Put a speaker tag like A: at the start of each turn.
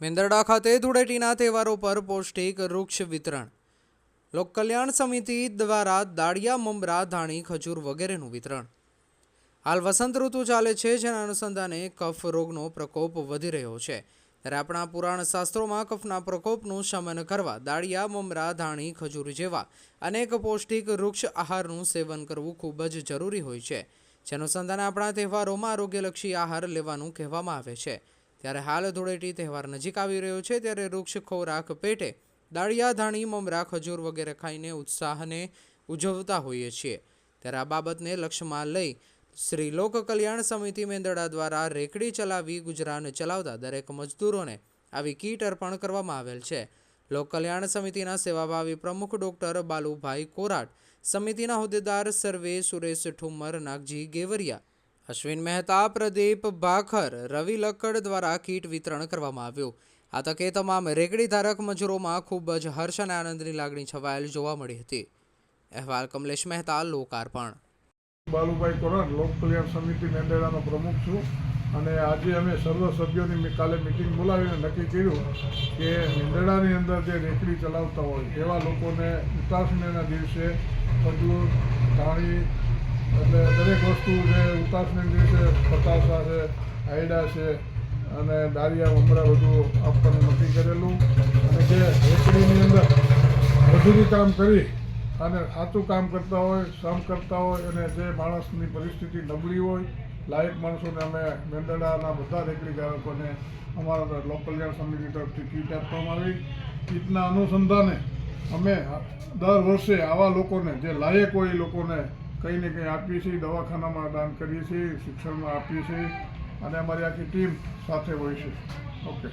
A: મેંદરડા ખાતે ધૂળેટીના તહેવારો પર પૌષ્ટિક વૃક્ષ વિતરણ. લોક કલ્યાણ સમિતિ દ્વારા દાળિયા, મમરા, ધાણી, ખજૂર વગેરેનું વિતરણ. હાલ વસંત ઋતુ ચાલે છે, જેના અનુસંધાને કફ રોગનો પ્રકોપ વધી રહ્યો છે. ત્યારે આપણા પુરાણ શાસ્ત્રોમાં કફના પ્રકોપનું શમન કરવા, દાળિયા, મમરા, ધાણી, ખજૂર જેવા અનેક પૌષ્ટિક વૃક્ષ આહારનું સેવન કરવું ખૂબ જ જરૂરી હોય છે. જેનું અનુસંધાને આપણા તહેવારોમાં આરોગ્યલક્ષી આહાર લેવાનું કહેવામાં આવે છે. ત્યારે હાલ ધૂળેટી તહેવાર નજીક આવી રહ્યો છે ત્યારે વૃક્ષ, ખોરાક, પેટે દાળિયા, ધાણી મમરા ખજૂર વગેરે ખાઈને ઉત્સાહને ઉજવતા હોઈએ છીએ. ત્યારે આ બાબતને લક્ષ્યમાં લઈ શ્રી લોક કલ્યાણ સમિતિ મેંદડા દ્વારા રેકડી ચલાવી ગુજરાન ચલાવતા દરેક મજદૂરોને આવી કીટ અર્પણ કરવામાં આવેલ છે. લોક કલ્યાણ સમિતિના સેવાભાવી પ્રમુખ ડોક્ટર બાલુભાઈ કોરાટ, સમિતિના હોદ્દેદાર સર્વે સુરેશ ઠુમર, નાગજી ગેવરિયા અશ્વિન મહેતા, પ્રદીપ ભાખર, રવિ લક્કડ દ્વારા કીટ વિતરણ કરવામાં આવ્યું. આ તકે તમામ રેકડી ધારક મજૂરોમાં ખૂબ જ હર્ષ અને આનંદની લાગણી છવાયેલ જોવા મળી હતી. અહેવાલ કમલેશ મહેતા, લોકાર્પણ.
B: બાલુભાઈ કોરાટ લોક કલ્યાણ સમિતિ મેંદરડાનો પ્રમુખ છું અને આજે અમે સર્વ સભ્યોની કાલે મિટિંગ બોલાવીને નક્કી કર્યું કે મેંદરડાની અંદર જે રેકડી ચલાવતા હોય, એવા લોકોને ઉતાસણીના દિવસે ખજૂર ધાણી, એટલે વસ્તુ છે ઉતાસણીના દિવસે પતાસા છે, આયડા છે, અને દાળિયા મમરા બધું આપવાનું નક્કી કરેલું. અને જે રેકડીની અંદર મજૂરી કામ કરી અને સાચું કામ કરતા હોય, શ્રમ કરતા હોય અને જે માણસની પરિસ્થિતિ નબળી હોય, લાયક માણસોને અમે મેંદડાના બધા રેકડી ગ્રાહકોને અમારા લોક કલ્યાણ સમિતિ તરફથી કીટ આપવામાં આવી. કીટના અનુસંધાને અમે દર વર્ષે આવા લોકોને, જે લાયક હોય એ લોકોને કંઈ ને કંઈ આપીએ છીએ, દવાખાનામાં દાન કરીએ છીએ, શિક્ષણમાં આપીએ છીએ, અને અમારી આખી ટીમ સાથે હોય છે. ઓકે